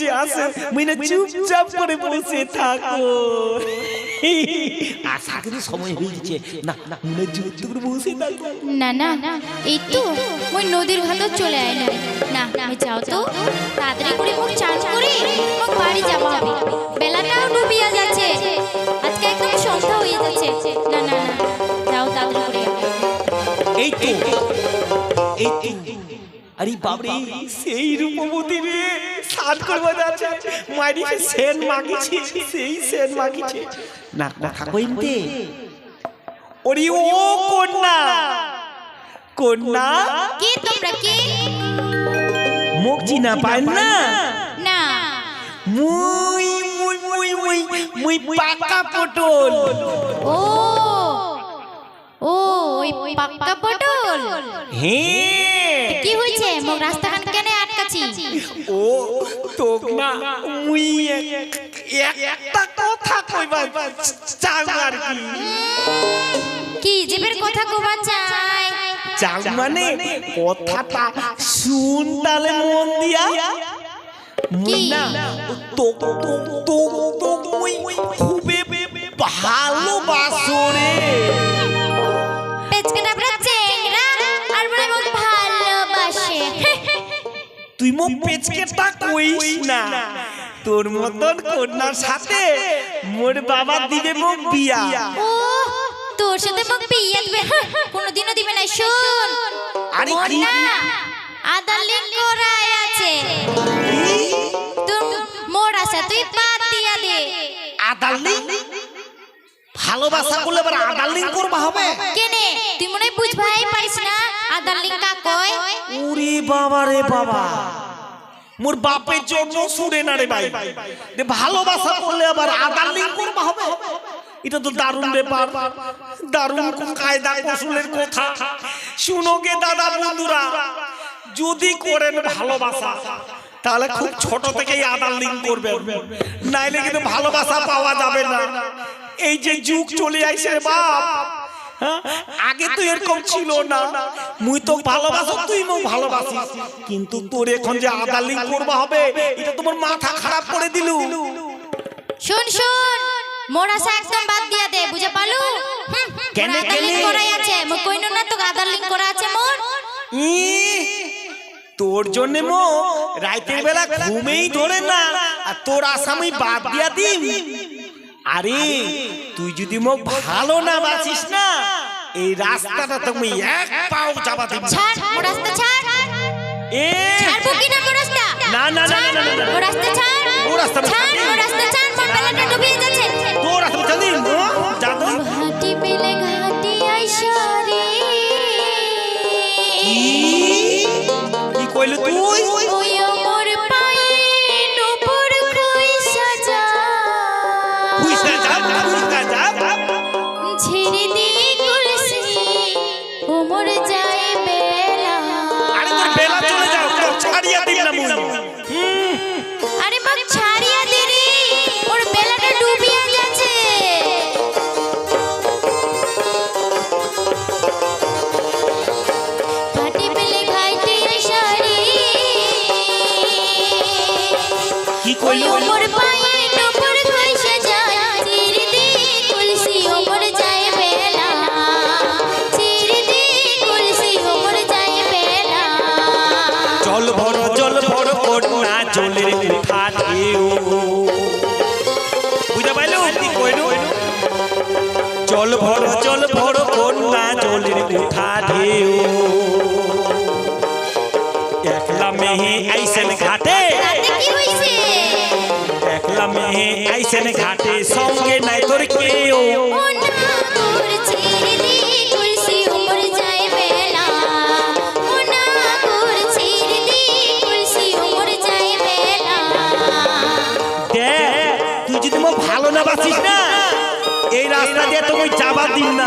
যে আসে মুই চুপচাপ করে বসে থাকো। আসা কিন্তু সময় হয়ে গেছে না না মনে জোর করে বসে থাকো। না না এই তো ওই নদীর ঘাটও চলে আয় না। না আমি যাও তো তাড়াতাড়ি করে মুখ চান করে মুখ বাড়ি যাওয়া হবে বেলাটাও ডুবিয়া যাচ্ছে। আজকে একদম সন্ধ্যা হয়ে যাচ্ছে। না না না যাও তাড়াতাড়ি করে। এই তো আরে বাবরে সেই রূপবতী রে সাত করবা যাচ্ছে মারি সেন মাগিছে সেই সেন মাগিছে না কথা কইতে ওরি ও কন্যা। কন্যা? কে তোমরা কে? মুখ চিনা পায় না? না। মুই মুই মুই মুই মুই পাকা পটল। ও ও ওই পাক্কা পটল। হ্যাঁ কি হয়েছে মুখ রাস্তাখান কেন আটকাছি ও তোক না মুই এক- এক- একটা কথা কইবা চাও আর কি কি জীবের কথা কবা চাই চাও মানে কথাটা শুন তালে মন দিয়া মুই? না তোক তোক তোক তোক মুই খুবে ভালোবাসো মো পেচকেটা কইস না। তোর মতন কন্যার সাথে মোর বাবা দিবে মো বিয়া। ও তোর সাথে মুখ বিয়ে দিবে কোনোদিনও দিবে না শোন। আরে কি? না আদার লিঙ্ক করাই আছে। তোর মোর তুই বাদ দিয়া দে। আদালিং ভালোবাসা করলে এবার আদালিং করবা হবে? কেনে তুই মনে হয় বুঝবাই পারিস না না রে ভাই। ভালোবাসা শুনো গে দাদা যদি করেন ভালোবাসা, তাহলে খুব ছোট থেকেই আদার লিঙ্ক করবেন। নাইলে কিন্তু ভালোবাসা পাওয়া যাবে না। এই যে যুগ চলে আইছে রে বাপ? আগে তো এরকম ছিল না। মুই তো ভালোবাসো তুই মো ভালোবাসিস। কিন্তু তোর এখন যে আদার লিঙ্ক করবা হবে এটা তোমার মাথা খারাপ করে দিলু। শুন শুন মোর আশা একদম বাদ দিয়া দে বুঝে পালু? কেনে, কেনে? করাই আছে মো কইনো না তো আদার লিঙ্ক করা আছে মোর? ই, তোর জন্য মো রাতের বেলা ঘুমেই ধরে না আর তোর আসামি বাদ দিয়া দিম। আরে তুই যদি মো ভালো না বাসিস না এই রাস্তাটা তুমি এক পাও যাবা দিবি। ছাড় মোর রাস্তা ছাড়। এ ছাড়বো কি না মোর রাস্তা? না, না, না, না, না, না। রাস্তা ছাড়। মোর রাস্তা ছাড়। মোর রাস্তা ছাড় মোর বেলাটা ডুবিয়ে যাচ্ছে। তোর রাস্তা জানি জাদু ঘাটি পেলে ঘাটি আইসারে কি কি কইলি তুই? কি কইলি? ওমর পায়ে নুপুর খইসে যায় চির দি ওমর যায় বেলা। চির দি ওমর যায় বেলা। জল ভর জল ভর কন্যা জলের উঠা ঢেউ বুঝা পাইলো কি কইলো? জল ভর জল দি ঘাটে সঙ্গে নাই তোর কেউ। তুই যদি মো ভালো না বাসিস না এই রাস্তা দিয়ে তুমি যাবার দিন না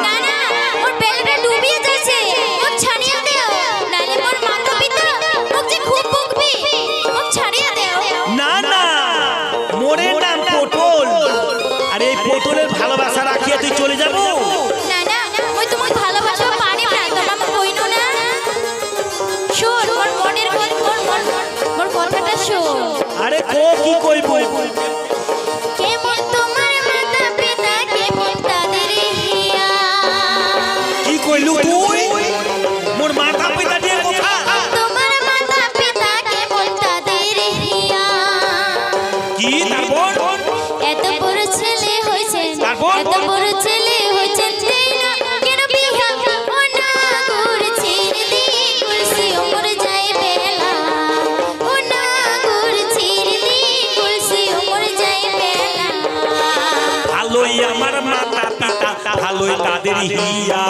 হিয়া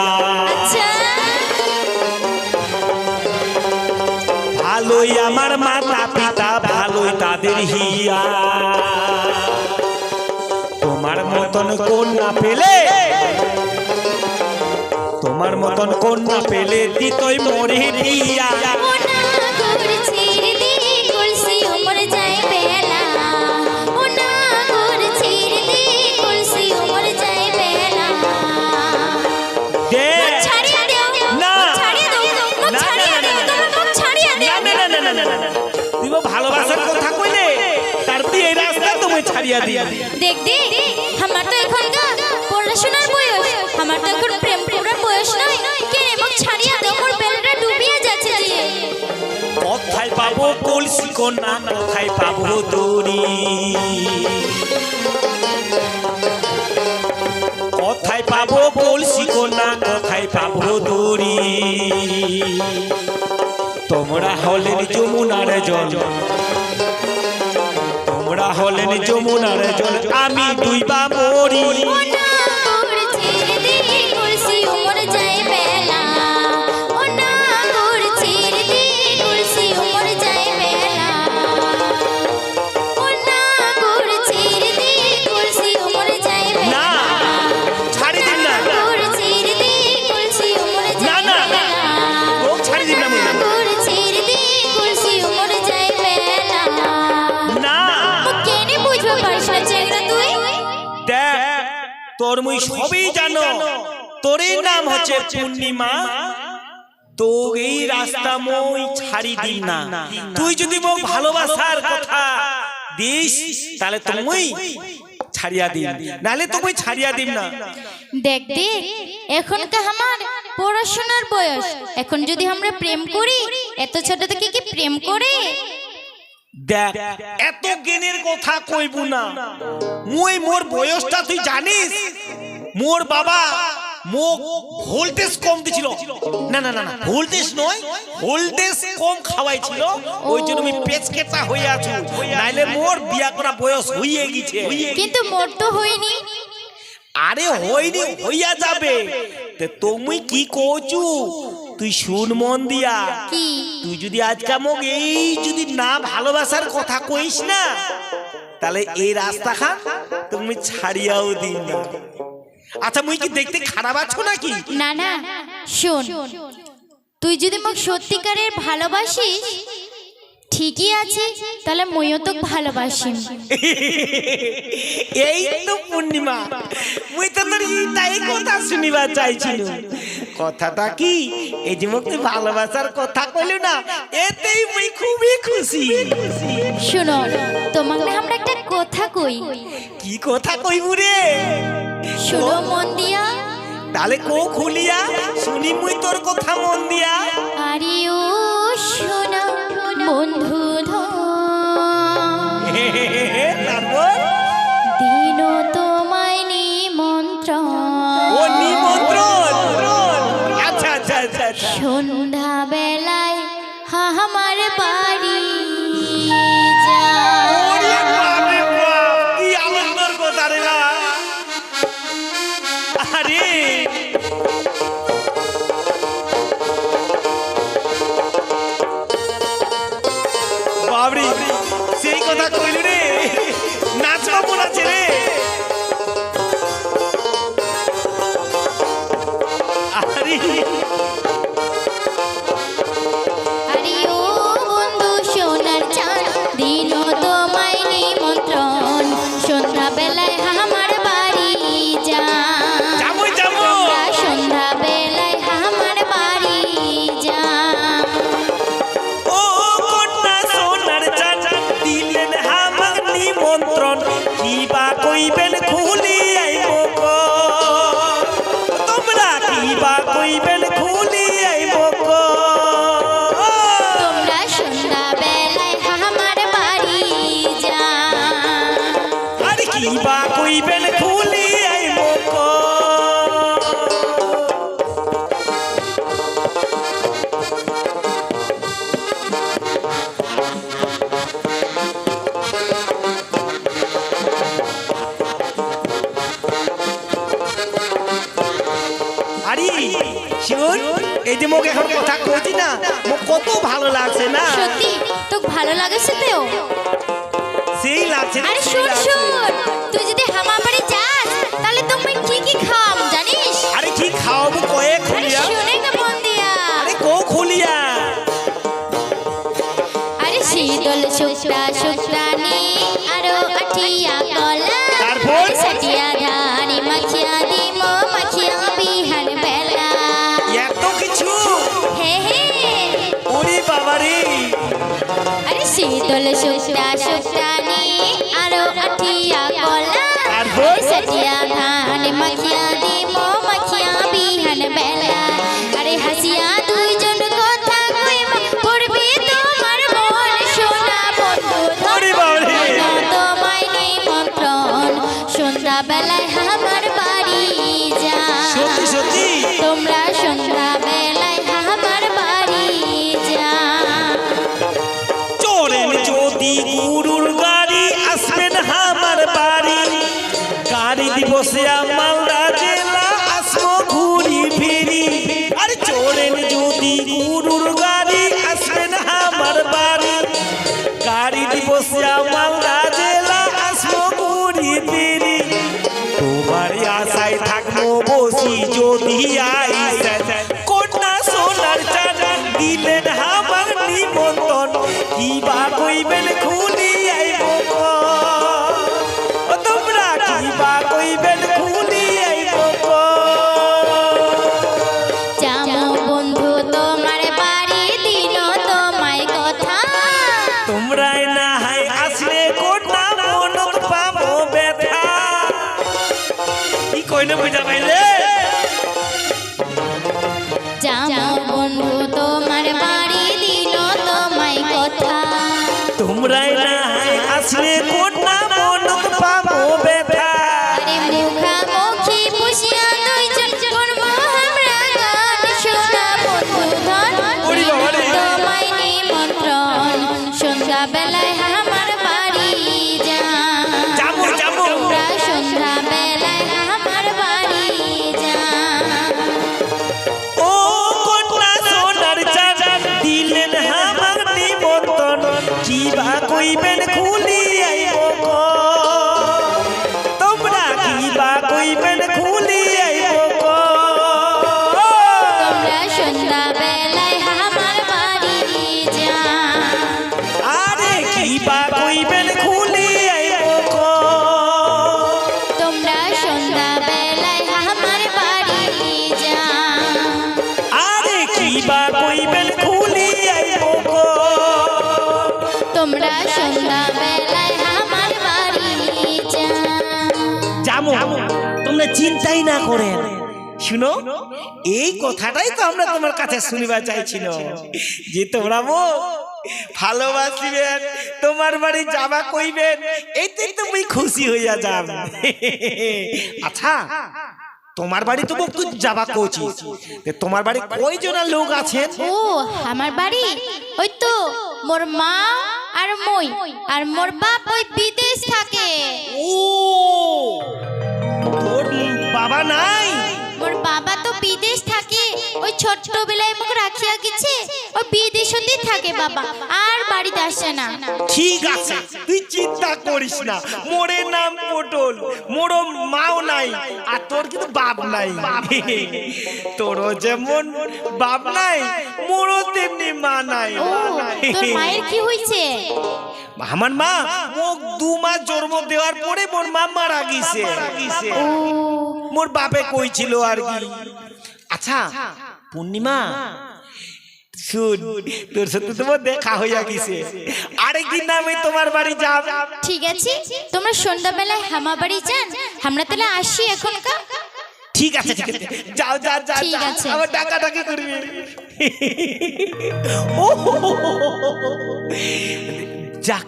আচ্ছা। ভালোই আমার মাতা পিতা, ভালোই তাদের হিয়া। তোমার মতন কন্যা পেলে, তোমার মতন কোন কন্যা পেলে দিতই মরে দিয়া। তুমি ছাড়িয়া দিয়া দেখ দেখ আমার তো এখন পড়াশোনার বয়স। আমার তো এখন প্রেম করার বয়স নয়। কে মুখ ছাড়িয়ে বেলটা ডুবিয়ে যাচ্ছে যে। কোথায় পাবো কলসি কন্যা কোথায় পাবো দড়ি? কোথায় পাবো কলসি কন্যা কোথায় পাবো দড়ি? তোমরা হলেন যমুনার জল। তোমরা হলেন যমুনার জল। আমি দুইবা মরি। হচ্ছে পূর্ণিমা তো এই রাস্তা মই ছাড়ি দিন না। তুই যদি মোক ভালোবাসার কথা দিস তাহলে তুমি ছাড়িয়া দিন নালে তুমি ছাড়িয়া দিন না। দেখ দেখ এখনকার আমার পড়াশোনার বয়স। এখন যদি আমরা প্রেম করি এত ছোট থেকে কি প্রেম করে? দেখ এত জ্ঞানের কথা কইব না। মুই মোর বয়সটা তুই জানিস? মোর বাবা মোক ভোল্টেজ কম দিছিল। না না না ভোল্টেজ নয় ভোল্টেজ কম খাওয়াইছিল। ওই জন্য আমি পেচকেটা হয়ে আছো। নাইলে মোর বিয়া করা বয়স হইয়ে গেছে। কিন্তু মোর তো হয়নি। আরে হইনি হইয়া যাবে। তে তুমি কি কচু তুই শুন মন দিয়া। কি? তুই যদি আজকে মোক এই যদি না ভালোবাসার কথা কইস না তাহলে এই রাস্তা খান তুমি ছাড়িয়াও দিন না। আচ্ছা মুই কি দেখতে খারাপ আছো নাকি? না না শোন তুই যদি মোক সত্যিকারের ভালোবাসিস ঠিকই আছে তাহলে মইও তো ভালোবাসি এই তো পূর্ণিমা মুই তো তোর তাই কথা শুনিবার চাইছিল কথাটা কি? এই যে মুখ তুই ভালোবাসার কথা কইলু না এতেই মুই খুবই খুশি। শোনো তোমাকে আমরা একটা কথা কই। কি কথা কইবু রে? শোনো মন দিয়া। তাহলে কো খুলিয়া শুনি মুই তোর কথা মন দিয়া। আরে ও শোনা বন্ধু তারপর? দিন তোমায় নিমন্ত্রণ। ও নিমন্ত্রণ। আচ্ছা আচ্ছা আচ্ছা আচ্ছা। দিবেন এই যে মোক এখন কথা কইছি না কত ভালো লাগছে না। সত্যি, তোকে ভালো লাগছে তেও সেই লাগছে আরে শুন শুন তুই যদি হামা বাড়ি যাস তাহলে তুমি কি কি খাওয়াবো জানিস? আরে কি খাওয়াবো কয়েক খুলিয়া শীতল শুক্তা শুক্তানি আরও আঠিয়া গলা সাটিয়া ধানি মাখিয়া দিব মাখিয়া বিহান বেলা। আরে হাসিয়া নিমন্ত্রণ কি বা কইবেন খুলি চিন্তাই না করেন। শুনো এই কথাটাই তো আমরা তোমার কাছে শুনিবার চাইছিল। যে তোমরা মো ভালোবাসিবেন তোমার বাড়ি যাবা কইবেন তুমি খুশি হইয়া যান আচ্ছা তোমার বাড়ি তো তুই যাবা কইছি। তোমার বাড়ি কয়জনা লোক আছেন ও আমার বাড়ি? ওই তো মোর মা আর মই আর মোর বাপ ওই বিদেশ থাকে। ও বাবা ওই ছোট্টবেলায় মুখ রাখিয়া গেছে ওই বিদেশতেই থাকে বাবা আর বাড়িতে আসে না। ঠিক আছে তুই চিন্তা করিস না মোরে নাম পটল মোরও মাও নাই আর তোর কিন্তু বাপ নাই। তোরও যেমন বাপ নাই মোরও তেমনি মা নাই। ও তোর মায়ের কি হয়েছে আমার মা মোক দু মাস জন্ম দেওয়ার পরে মোর মা মারা গিয়েছে মোর বাপে কইছিল আর কি। আচ্ছা পূর্ণিমা? শুন তোর সাথে তোমার দেখা হইয়া গেছে। আরেকদিন আমি তোমার বাড়ি যাব। ঠিক আছে তোমরা সন্ধ্যাবেলায় হামা বাড়ি যান। আমরা তাহলে আসি এখনকার। ঠিক আছে ঠিক আছে। যাও যাও যাও ঠিক যাও। আছে। আবার টাকা টাকি করবি ও হো। যাক।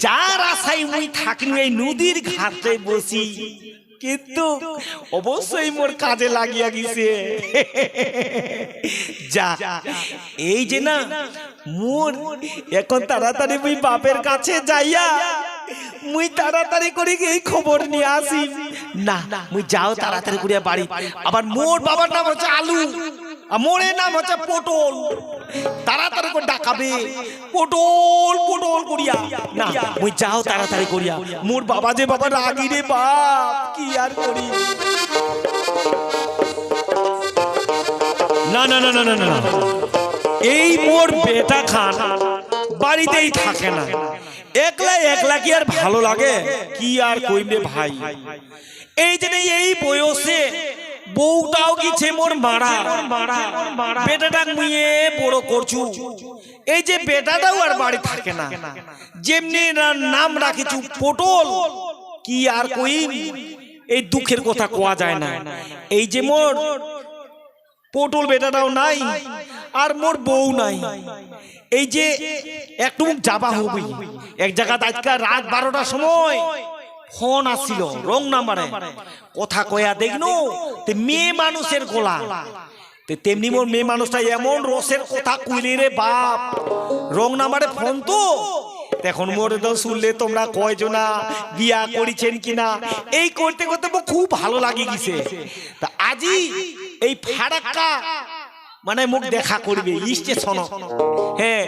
যার আশায় মুই থাকিনু এই নদীর ঘাটে বসি। কিন্তু অবশ্যই মোর কাজে লাগিয়া গেছে। যা। এই যে না মোর এখন তাড়াতাড়ি মুই বাপের কাছে যাইয়া মুই তাড়াতাড়ি করে এই খবর নিয়ে আসি। না মুই যাও তাড়াতাড়ি করিয়া বাড়ি। আবার মোর বাবার নাম হচ্ছে আলু। মোড়ের নাম হচ্ছে পটল। তাড়াতাড়ি করে ডাকাবে। পটল পটল করিয়া। না, মুই যাও তাড়াতাড়ি করিয়া। মোর বাবা যে বাবা রাগি রে বাপ, কি আর করি? না না না না না না এই মোর বেটা খান বাড়িতেই থাকে না। একলা একলা কি আর ভালো লাগে? কি আর কইবে ভাই? এই যে এই বয়সে বউটাও গেছে মোর মারা। বেটাটা মুয়ে বড় করছু। এই যে বেটাটাও আর বাড়ি থাকে না। যেমনি নাম রাখিছু পটল কি আর কই এই দুঃখের কথা কোয়া যায় না। এই যে মোর পটল বেটাটাও নাই আর মোর বউ নাই। এই যে একটু যাবা হবি। এক জায়গাতে আজকে রাত বারোটার সময় ফোন আসছিল রং নাম্বারে। কথা কয়া দেখনো, তে মেয়ে মানুষের গোলা। তেমনি মোর মেয়ে মানুষটা এমন রসের কথা কইলে রে বাপ। রং নাম্বারে ফোন তো। এখন মোর তো শুনলে তোমরা কয়জনা বিয়া করিছেন কিনা। এই করতে করতে খুব ভালো লাগে গেছে। তা আজি এই ফারাক্কা মানে মুখ দেখা করবে স্টেশন হ্যাঁ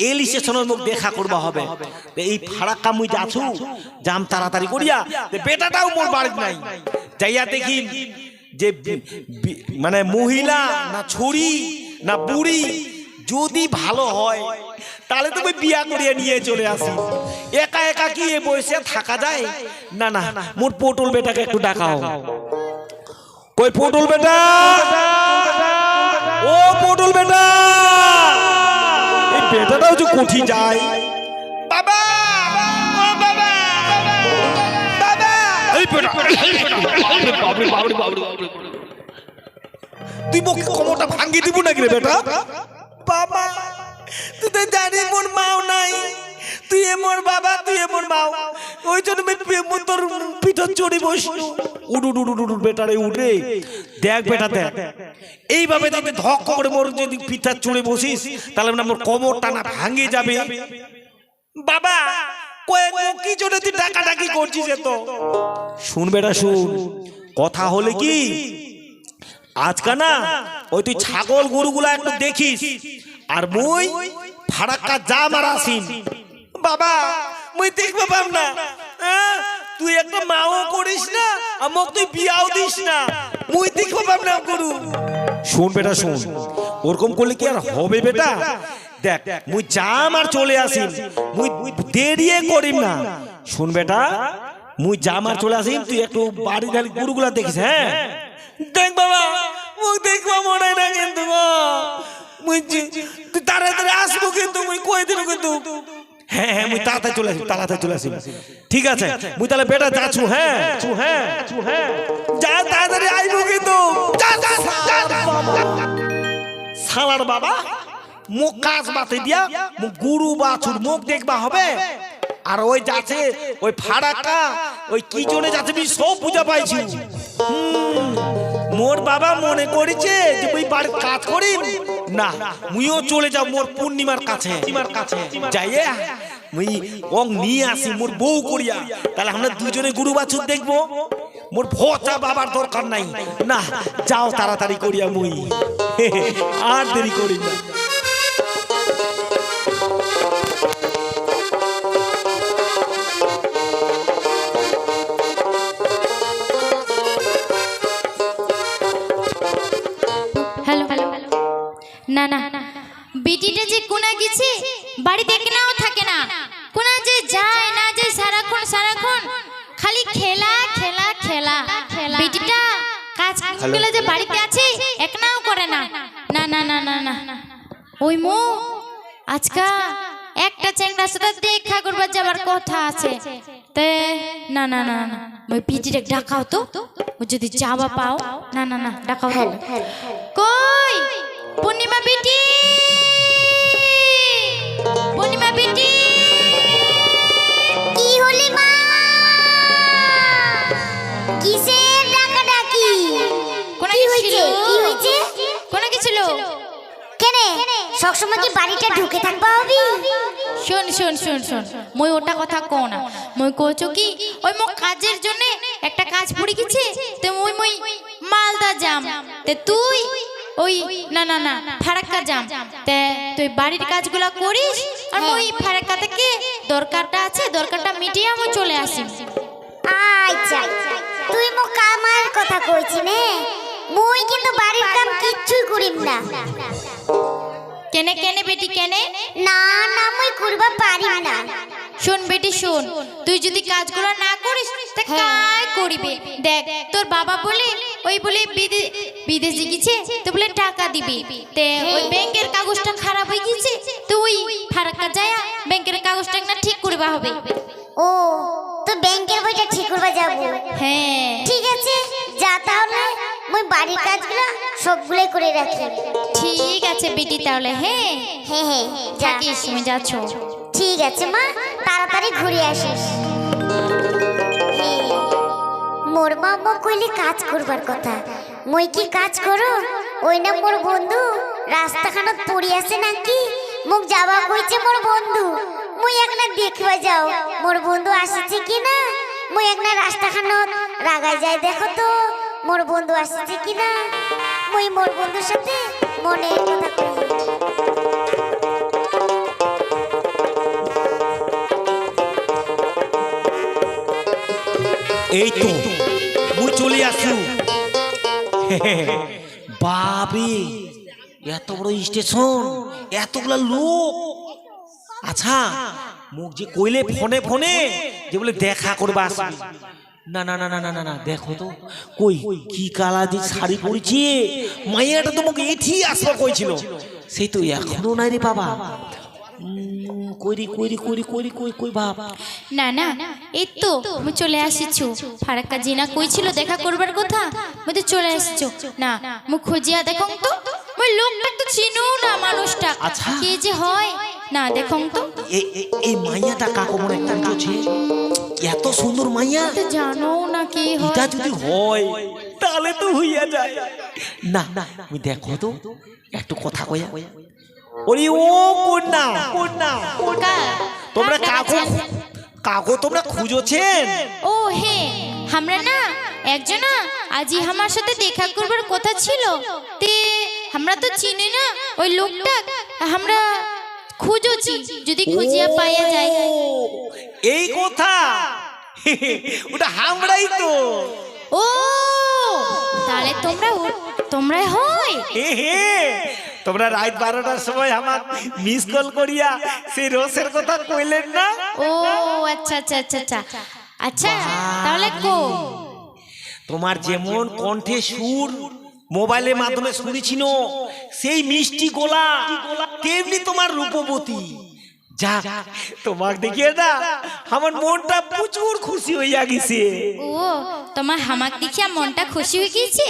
এল স্টেশনের মুখ দেখা করবা হবে। এই ফারাক্কা মুই যাছু যাম তাড়াতাড়ি করিয়া বেটাটাও মোর বাড়ি নাই। যাইয়া দেখি যে বি- মানে মহিলা না ছড়ি না বুড়ি যদি ভালো হয় তাহলে তুমি বিয়া করিয়ে নিয়ে চলে আসি। একা একা কি এ বয়সে থাকা যায়? না না মোর পটল বেটাকে একটু ডাকাও। কই পটল বেটা? ও পটল বেটা! এই বেটাটাও যে কুঠি যায়। বাবা! ও বাবা! বাবা! এই বেটা তুই মুখে কোমরটা দিব নাকি রে বেটা? বাবা তুই তো জানি মোর মাও নাই। তুই এ মোর বাবা, তুই এ মোর মাও। ওই জন্য তোর পিঠত চড়ি বসলু। উড উড উড বেটারে উঠে দেখ, বেটা, দেখ। এইভাবে যদি ধক করে মোর যদি পিঠা চড়ে বসিস, তাহলে না মোর কোমরটা না ভাঙে যাবে। বাবা কি জন্য তুই ডাকা ডাকি করছিস এত শুন, বেটা, শুন। কথা হলে কি? আজকা না ওই তুই ছাগল গরুগুলা একটু দেখিস, আর মুই ফারাক্কা যা মারা আসিন বাবা মুই দেখবে পাম না। হ্যাঁ? তুই একটা মাও করিস না আমাক তুই বিয়াও দিস না। মুই দেখবে পাম না গরু। শুন বেটা শুন। ওরকম করলে কি আর হবে বেটা? দেখ মুই জাম আর চলে আসিন মুই দেরিয়ে করিম না। শুন বেটা মুই জাম আর চলে আসিন তুই একটু বাড়ি ধারি গরুগুলা দেখিস হ্যাঁ? দেখ বাবা মুখ দেখব মনে না কিন্তু। মুই তাড়াতাড়ি আসব কিন্তু মুই কই দিন কিন্তু হ্যাঁ হ্যাঁ মুই তাড়াতাড়ি চলে আসি তাড়াতাড়ি চলে আসি। ঠিক আছে? মুই তাহলে বেটা যাচ্ছু হ্যাঁ? চু হ্যাঁ চু হ্যাঁ। যা তাড়াতাড়ি আইবো কিন্তু। শালার বাবা মুখ কাজ বাতে দিয়া মুখ গুরু বাছুর মুখ দেখবা হবে। আর ওই যাচ্ছে ওই ফাড়াকা ওই কি জন্য যাচ্ছে আমি সব বুঝা পাইছি। মোর বাবা মনে করেছে যে মুই বাড়ির কাজ করি না মুইও চলে যাও মোর পূর্ণিমার কাছে। কাছে। যাইয়ে মুই অং নিয়ে আসি মোর বউ করিয়া। তাহলে আমরা দুজনে গুরু বাছুর দেখব? মোর ভচা বাবার দরকার নাই। না যাও তাড়াতাড়ি করিয়া মুই। আর দেরি করি না। হ্যালো হ্যালো না না। বেটিটা যে কোনা গেছে? বাড়িতে একনাও থাকে না। কোনা যে যায় না যে সারাক্ষণ সারাক্ষণ খালি খেলা খেলা খেলা। বেটিটা কাজগুলো যে বাড়িতে আছে একনাও করে না। না না না না না। ওই মো আজকা একটা চ্যাংড়ার সাথে দেখা করবার যাবার কথা আছে। তে না না না না। ওই পিটিটা ডাকাও তো। ও যদি যাওয়া পাও না না না ডাকাও কই? পূর্ণিমা বেটি! কোন কি হয়েছে কোন? সবসময় কি বাড়িটা ঢুকে থাকবা হবি শোন শোন শোন শোন। মই ওটা কথা কও না। মই কইছো কি ওই মো কাজের জন্য একটা কাজ পড়ে গেছে তে মই মই মালদা যাম। তে তুই ওই না না না ফারাক্কা যাম। তে তুই বাড়ির কাজগুলো করিস আর ওই ফারাক্কা থেকে দরকারটা আছে দরকারটা মিটিয়ে আমি চলে আসি। আচ্ছা। তুই মো কামার কথা কইছি নে? মুই কিন্তু বাড়ির কাম কিচ্ছুই করিম না। কেনে কেনে বেটি কেনে? না না মুই করবা পারিম না। শোন বেটি শোন তুই যদি কাজগুলো না করিস তা কাই করিবে? দেখ তোর বাবা বলে ওই বলে বিদে- বিদেশে গেছে তো বলে টাকা দিবি। তে ওই ব্যাংকের কাগজটা খারাপ হয়ে গেছে তুই ফারাক্কা যায় ব্যাংকের কাগজটা না ঠিক করবা হবে। ও তো ব্যাংকের বইটা ঠিক করবা যাব। হ্যাঁ। ঠিক আছে যা তাহলে। মুই বাড়ির কাজগুলো সবগুলাই করে রাখি। ঠিক আছে বেটি তাহলে হ্যাঁ? হ্যাঁ হ্যাঁ যা। থাকিস তুমি যাচ্ছ। ঠিক আছে মা তাড়াতাড়ি ঘুরে আসিস। হ্যাঁ, মোর মাম্মা কইলে কাজ করবার কথা। মই কি কাজ করো? ওই না মোর বন্ধু রাস্তাখানত পড়ি আছে নাকি? মোক যাবা কইছে মোর বন্ধু। মুই একনা দেখবা যাও। মোর বন্ধু আসছে কি না মুই একনা রাস্তাখানত রাগাই যাই দেখো তো। মোর বন্ধু আসছে কি না মুই মোর বন্ধুর সাথে মনে কথা কই। এই তো, মুই চলে আসু। বাবরে এত বড় স্টেশন, এতগুলা লোক। আচ্ছা মুখ যে কইলে ফোনে ফোনে, যে বলে দেখা করবা আসবি। না না না না না না না দেখো তো। কই কি কালা দি শাড়ি পরেছে? মাইয়াটা তোমাকে এঠি আসবা কইছিল সেই তো এখনও নাই রে বাবা। কইরি কইরি কইরি কইরি কই কই বাপ? না না এই তো আমি চলে আসিছু ফারাক্কা জিনা কইছিল দেখা করবার কথা। মধ্যে চলে আসছো না মুখ খুঁজিয়া দেখো তো ওই লোকটা তো চিনো না মানুষটা। আচ্ছা। কে যে হয় না দেখো তো। এই মাইয়াটা কাকো মনে একটা চলছে এত সুন্দর মাইয়া। জানো না কি এটা যদি হয় তাহলে তো হইয়া যায়। না না তুমি দেখো তো একটু কথা কইয়া। ওরে ও কন্যা কন্যা? তোমরা কাকো? কাকো তোমরা খুঁজোছেন? ও হে আমরা না একজনা আজই আমার সাথে দেখা করবার কথা ছিল। তে আমরা তো চিনি না ওই লোকটা আমরা খুঁজোছি যদি খুঁজিয়া পাইয়া যায়। এই কথা? ওটা হামড়াই তো। ও তাহলে তোমরা তোমরাই হয়। হে হে তোমরা রাত বারোটার সময় আমার মিস কল করিয়া সেই রসের কথা কইলেন না? ও আচ্ছা আচ্ছা আচ্ছা আচ্ছা। আচ্ছা তাহলে কো। তোমার যেমন কণ্ঠে সুর মোবাইলের মাধ্যমে শুনেছিল সেই মিষ্টি গোলা। তেমনি তোমার রূপবতী। যা তোমাক দেখিয়ে না আমার মনটা প্রচুর খুশি হইয়া গেছে। ও তোমার হামাক দেখিয়া মনটা খুশি হয়ে গেছে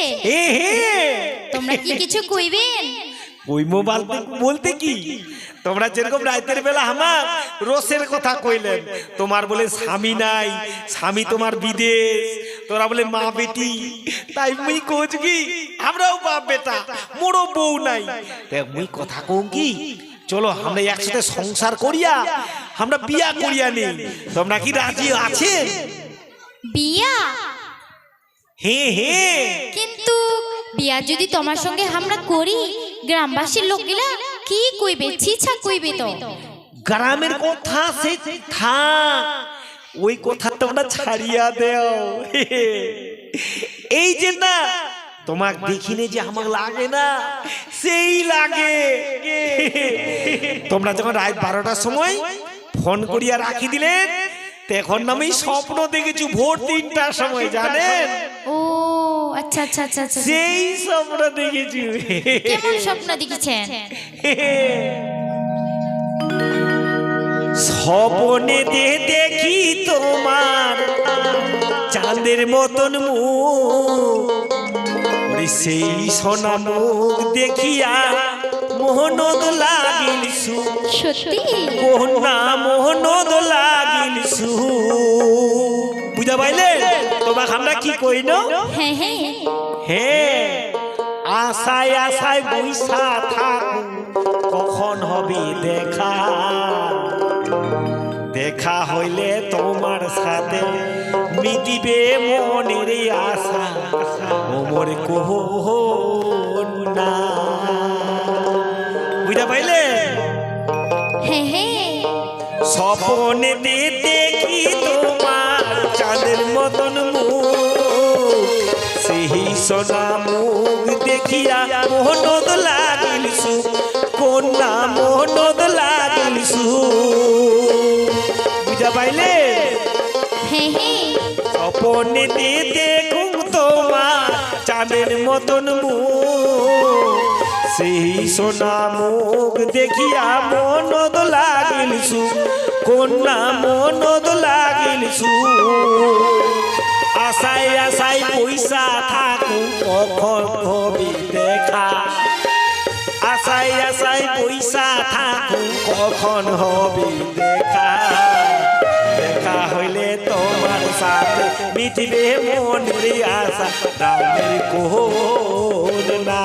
তোমরা কি কিছু কইবেন? ওই মোবাইল বলতে কি? তোমরা যেরকম রাতের বেলা আমার রসের কথা কইলেন। তোমার বলে স্বামী নাই স্বামী তোমার বিদেশ। তোরা বলে মা বেটি তাই মুই কোচ কি? আমরাও বাপ বেটা মোরও বউ নাই। মুই কথা কও কি? চলো আমরা একসাথে সংসার করিয়া আমরা বিয়া করিয়া নেই। তোমরা কি রাজি আছে বিয়া? হে হে। কিন্তু বিয়া যদি তোমার সঙ্গে আমরা করি গ্রামবাসীর লোকেরা কি কইবে? ছিছা কইবে তো। গ্রামের কথা সে থাক ওই কথা তোমরা ছাড়িয়া দেও। এই যে না তোমাক দেখিনে যে আমার লাগে না? সেই লাগে। তোমরা যখন রাত বারোটার সময় ফোন করিয়া রাখি দিলেন তখন আমি স্বপ্ন দেখেছি ভোর তিনটার সময় জানেন? ও আচ্ছা আচ্ছা আচ্ছা আচ্ছা সেই স্বপ্ন দেখেছি। কেমন স্বপ্ন দেখেছেন? স্বপনে দেখি তোমার চাঁদের মতন মুখ। সেই সোনা মুখ দেখিয়া মোহনদ লাগিল সুখ। সত্যি? কন্যা মোহনদ লাগিল সুখ। বুঝা পাইলে তোমাকে আমরা কি কই না? হ্যাঁ হ্যাঁ। হে আশায় আশায় বৈশা থাকু কখন হবে দেখা? দেখা হইলে তোমার সাথে মিটিবে মনের আশা ওমর কোহ না। বুঝা পাইলে? হ্যাঁ হ্যাঁ। স্বপনে দেখি তোমার চাঁদের মতন মুখ। সেই সোনা মুখ দেখিয়া মোহনদ লাগিল সুখ কন্যা মোহনদ লাগিল বুঝা পাইলে? হ্যাঁ হ্যাঁ। স্বপনে দেখুন তোমার চাঁদের মতন মুখ। সেই সোনা মুখ দেখিয়া মনদ লাগিল কন্যা মনদ লাগিল সুখ আশায় আশায় পয়সা থাকুন কখন হবে দেখা। আশায় আশায় পয়সা থাকুন কখন হবে দেখা। দেখা হইলে তোমার সাথে মিটবে মনের আশা, রামের কোন না।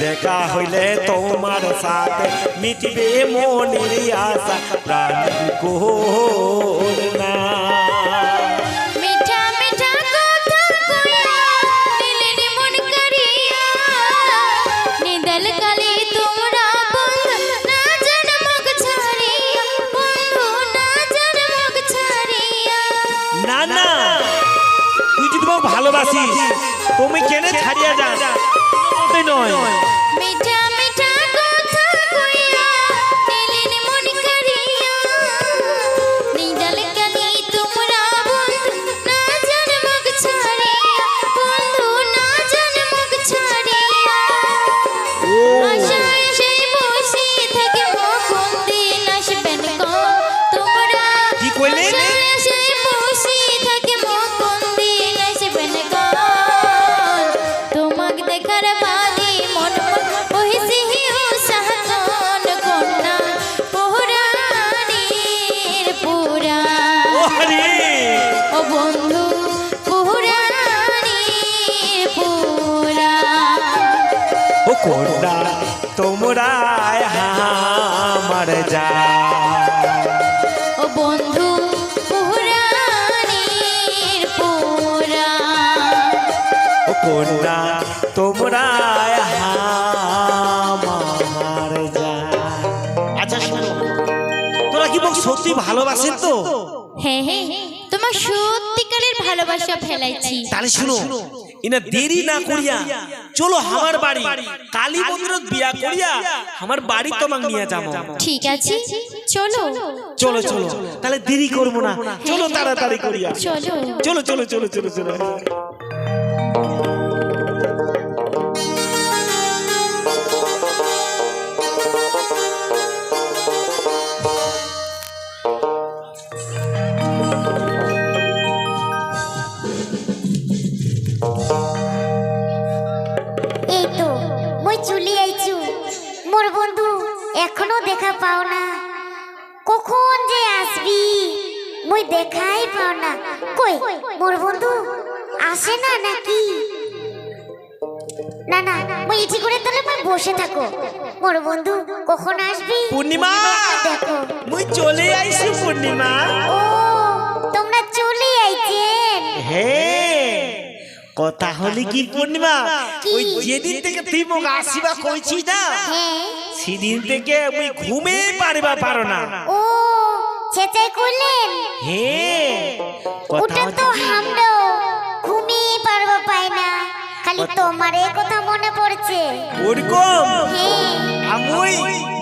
দেখা হইলে তোমার সাথে মিটবে মনের আশা রামের কোন না না তুই যদি ভালোবাসিস তুমি কেনে ছাড়িয়া যা নয় আমার যা। ও বন্ধু পুরা। তোমরা আচ্ছা শোনো। তোরা কি বল সত্যি ভালোবাসেন তো? হ্যাঁ হ্যাঁ তোমার সত্যিকারের ভালোবাসা ফেলাইছি। তাহলে শুনো ইনা দেরি না করিয়া চলো আমার বাড়ি। কালী মন্দিরত বিয়া করিয়া আমার বাড়ি তোমাকে নিয়ে যাব। ঠিক আছে চলো। চলো চলো তাহলে দেরি করব না। চলো তাড়াতাড়ি করিয়া। চলো। চলো চলো চলো চলো চলো। এখনও দেখা পাও না। কখন যে আসবি? মই দেখাই পাও না। কই মোর বন্ধু আসে না নাকি? না না মই ইটি করে তাহলে মই বসে থাকো। মোর বন্ধু কখন আসবি? পূর্ণিমা! দেখো। মুই চলে আইছি পূর্ণিমা। ও তোমরা চলে আইছেন? হ্যাঁ কথা হলি কি পূর্ণিমা? ওই যেদিন থেকে তুই মোক আসিবা কইছি না? হ্যাঁ। সেদিন থেকে মুই ঘুমে পারিবা পারো না। ও করলেন? কথা ওটা তো পারব পাই না। খালি তোমার এই কথা মনে পড়ছে। ওরকম?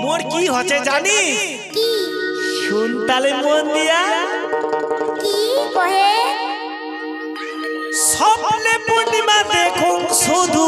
মোর কি হচ্ছে জানি? কি? শুনতালে মন দিয়া? কি কহে? স্বপ্নে পূর্ণিমা দেখুন শুধু।